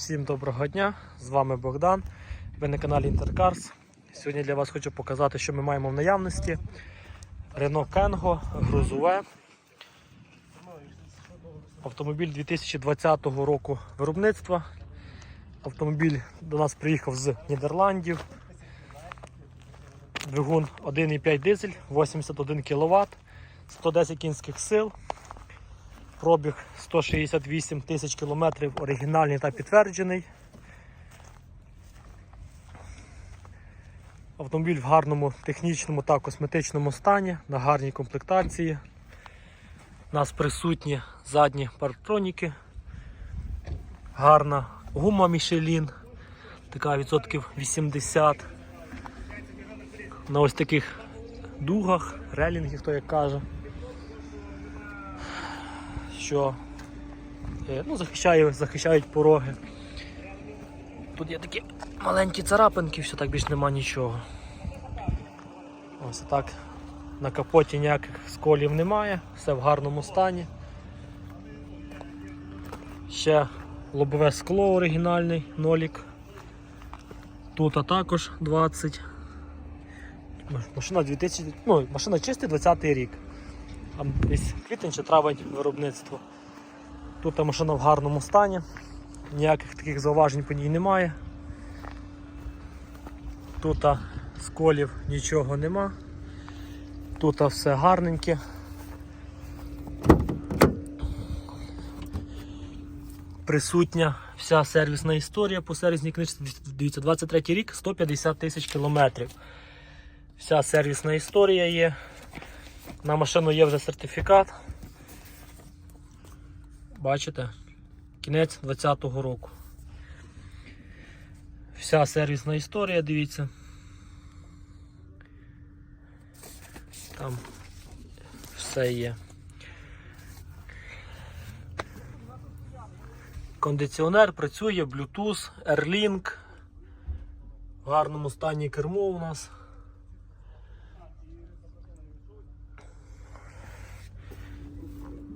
Всім доброго дня! З вами Богдан. Ви на каналі Інтеркарс. Сьогодні для вас хочу показати, що ми маємо в наявності. Renault Kengo, грузове. Автомобіль 2020 року виробництва. Автомобіль до нас приїхав з Нідерландів. Двигун 1,5 дизель, 81 кВт, 110 кінських сил. Пробіг 168 тисяч кілометрів, оригінальний та підтверджений. Автомобіль в гарному технічному та косметичному стані, на гарній комплектації. У нас присутні задні парктроніки, гарна гума Michelin, така відсотків 80. На ось таких дугах, релінги, хто як каже що е, ну, захищає, захищають пороги. Тут є такі маленькі царапинки, все так більш нема нічого. Ось так. На капоті ніяких сколів немає, все в гарному стані. Ще лобове скло оригінальний, нолік. Тут а також 20. Машина 2000, ну, машина чистий 20 рік. Там десь квітень чи травень виробництво. Тут машина в гарному стані, ніяких таких зауважень по ній немає. Тут сколів нічого нема. Тут все гарненьке. Присутня вся сервісна історія по сервісній книжці. Дивіться, 23 рік, 150 тисяч кілометрів. Вся сервісна історія є. На машину є вже сертифікат. Бачите? Кінець 2020 року. Вся сервісна історія, дивіться. Там все є. Кондиціонер працює, Bluetooth, Airlink. В гарному стані кермо у нас.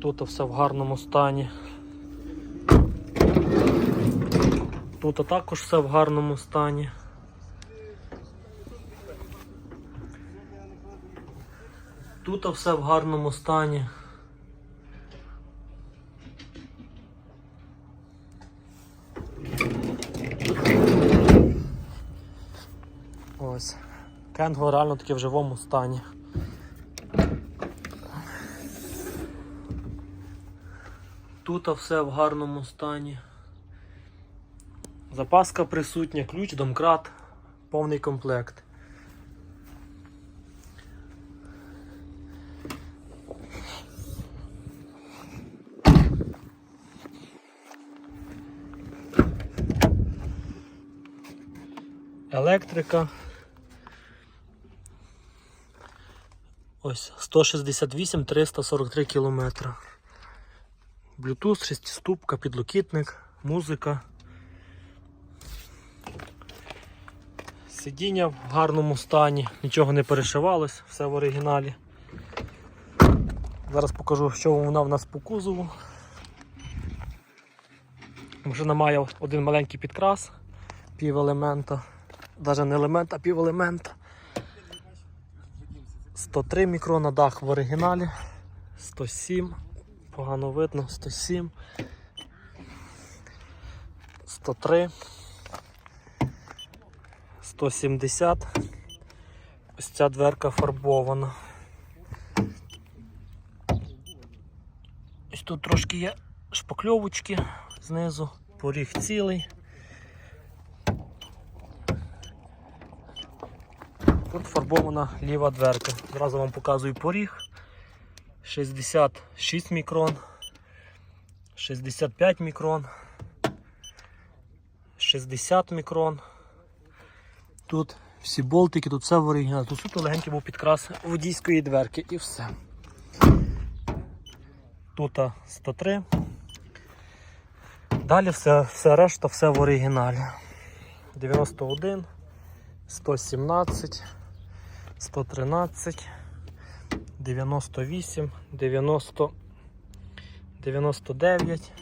Тут все в гарному стані. Тут також все в гарному стані. Тут все в гарному стані. Ось. Кенго реально таки в живому стані. Тут все в гарному стані. Запаска присутня, ключ, домкрат, повний комплект. Електрика. Ось 168 343 кілометра. Bluetooth, шестиступка, підлокітник, музика. Сидіння в гарному стані, нічого не перешивалось, все в оригіналі. Зараз покажу, що вона в нас по кузову. Машина має один маленький підкрас, пів елемента, навіть не елемент, а пів елемента. 103 мікрона дах в оригіналі, 107 погано видно, 107, 103, 170. Ось ця дверка фарбована. Ось тут трошки є шпакльовочки знизу, поріг цілий. Тут фарбована ліва дверка. Зразу вам показую поріг. 66 мікрон, 65 мікрон, 60 мікрон. Тут всі болтики, тут все в оригіналі. Тут суто легенький був підкрас водійської дверки і все. Тут 103. Далі все, все решта, все в оригіналі. 91, 117, 113. 98, 90, 99,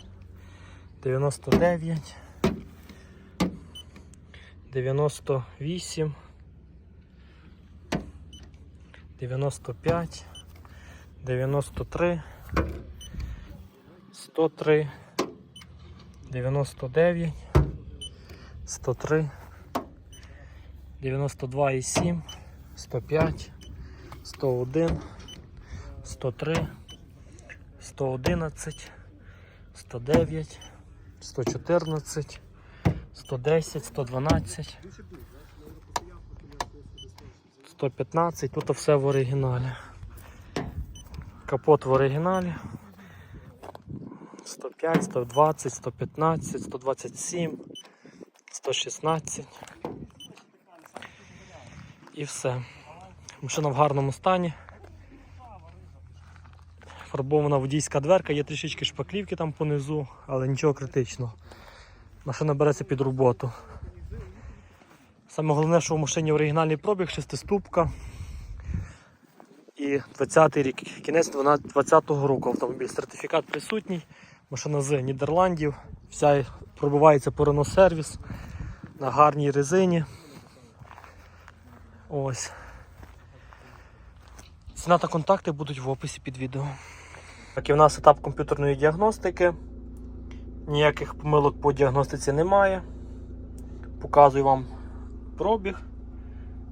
99, 98, 95, 93, 103, 99, 103, 92,7, 105, 101, 103, 111, 109, 114, 110, 112, 115, тут все в оригіналі. Капот в оригіналі. 105, 120, 115, 127, 116. І все. Машина в гарному стані. Фарбована водійська дверка, є трішечки шпаклівки там понизу, але нічого критичного. Машина береться під роботу. Саме головне, що в машині оригінальний пробіг, шестиступка. І 20-й рік, кінець 20-го року автомобіль. Сертифікат присутній. Машина з Нідерландів. Вся пробивається по Renault сервіс на гарній резині. Ось. Ціна та контакти будуть в описі під відео. Так і в нас етап комп'ютерної діагностики. Ніяких помилок по діагностиці немає. Показую вам пробіг,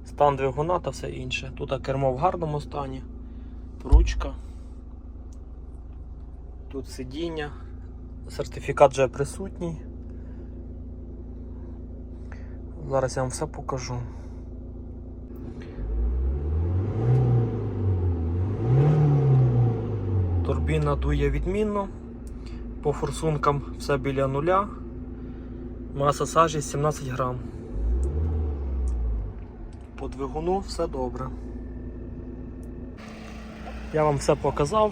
стан двигуна та все інше. Тут кермо в гарному стані, ручка, тут сидіння, сертифікат вже присутній. Зараз я вам все покажу. Турбіна дує відмінно. По форсункам все біля нуля. Маса сажі 17 грам. По двигуну все добре. Я вам все показав.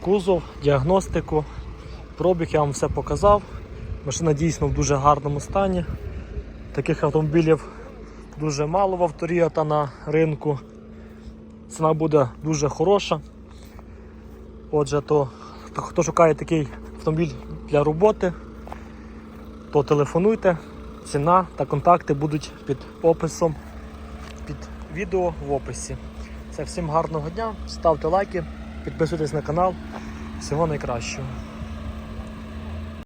Кузов, діагностику, пробіг я вам все показав. Машина дійсно в дуже гарному стані. Таких автомобілів дуже мало в авторія та на ринку. Ціна буде дуже хороша. Отже, то хто шукає такий автомобіль для роботи, то телефонуйте, ціна та контакти будуть під описом, під відео в описі. Це всім гарного дня, ставте лайки, підписуйтесь на канал. Всього найкращого.